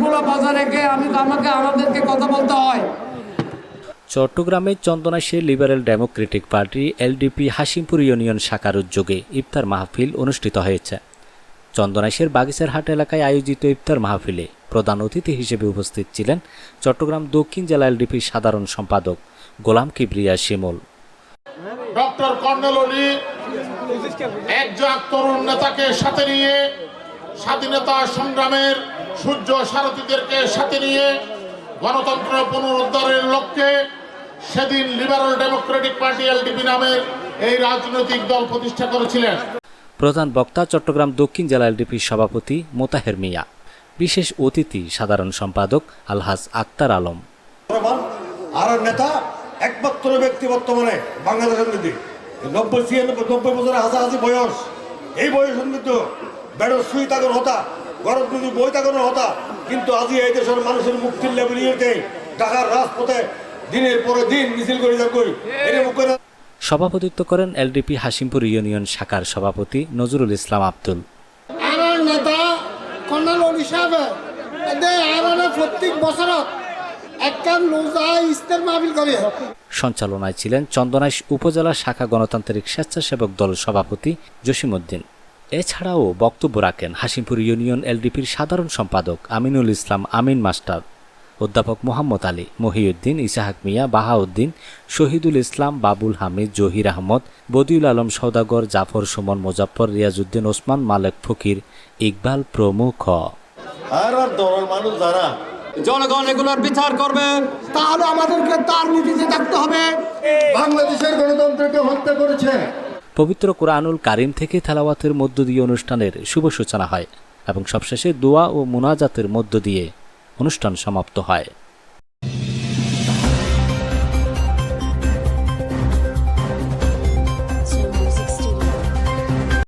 এগুলো রেখে আমি আমাকে আমাদেরকে কথা বলতে হয়। চট্টগ্রামের চন্দনাশে liberal democratic party LDP Hashimpur union শাখার উদ্যোগে ইফতার মাহফিল অনুষ্ঠিত হয়েছে। চন্দনাশের বাগিচার হাট এলাকায় আয়োজিত ইফতার মাহফিলে প্রধান অতিথি হিসেবে উপস্থিত ছিলেন চট্টগ্রাম দক্ষিণ জেলা এলডিপির সাধারণ সম্পাদক গোলাম কিবরিয়া শিমুল। ডক্টর কর্নেল অলি একজন তরুণ নেতাকে সাথে নিয়ে স্বাধীনতা সংগ্রামের সূর্য সারথীদেরকে সাথে নিয়ে গণতন্ত্র পুনরুদ্ধারের লক্ষ্যে সেদিন লিবারেল ডেমোক্রেটিক পার্টি এলডিপি নামের এই রাজনৈতিক দল প্রতিষ্ঠা করেছিলেন। প্রধান বক্তা চট্টগ্রাম দক্ষিণ জেলা এলডিপির সভাপতি মোতাহের মিয়া বিশেষ অতিথি সাধারণ সম্পাদক আলহাজ আক্তার আলম। আর নেতা একমাত্র ব্যক্তি বর্তমানে বাংলাদেশের মধ্যে নব্বই ছিয়ানব্বই নব্বই বছরের হাজাহাজি বয়স। এই বয়সের মধ্যে বেড়র সুই তাগর হতা। গরম যদি বই তাগর হতা কিন্তু আজি এই দেশের মানুষের মুক্তির লেবলিয়ে ঢাকার রাজপথে দিনের পরে দিন মিছিল করে যা করি এটা মুখ সভাপতিত্ব করেন এলডিপি হাসিমপুর ইউনিয়ন শাখার সভাপতি নজরুল ইসলাম আব্দুল। আমার নেতা কর্নেল অলি সাহেবে প্রত্যেক মাহফিল সঞ্চালনায় ছিলেন চন্দনাইশ উপজেলা শাখা গণতান্ত্রিক স্বেচ্ছাসেবক দল সভাপতি জসিমউদ্দিন। এছাড়াও বক্তব্য রাখেন হাসিমপুর ইউনিয়ন এলডিপির সাধারণ সম্পাদক আমিনুল ইসলাম আমিন মাস্টার অধ্যাপক মোহাম্মদ আলী মহিউদ্দিন ইসাহাক মিয়া বাহাউদ্দিন শহীদুল ইসলাম বাবুল হামিদ জহির আহমদ বদিউল আলম সৌদাগর জাফর সুমন মোজাফর রিয়াজউদ্দিন ওসমান মালেক ফকির ইকবাল প্রমুখ। আর আর দলের মানুষ যারা জনগণ এগুলোর বিচার করবে তাহলে আমাদেরকে তার নীতিতে থাকতে হবে। বাংলাদেশের গণতন্ত্রকে হত্যা করেছে। পবিত্র কোরআনুল কারিম থেকে থালাওয়াতের মধ্য দিয়ে অনুষ্ঠানের শুভ সূচনা হয় এবং সবশেষে দোয়া ও মুনাজাতের মধ্য দিয়ে অনুষ্ঠান সমাপ্ত হয়।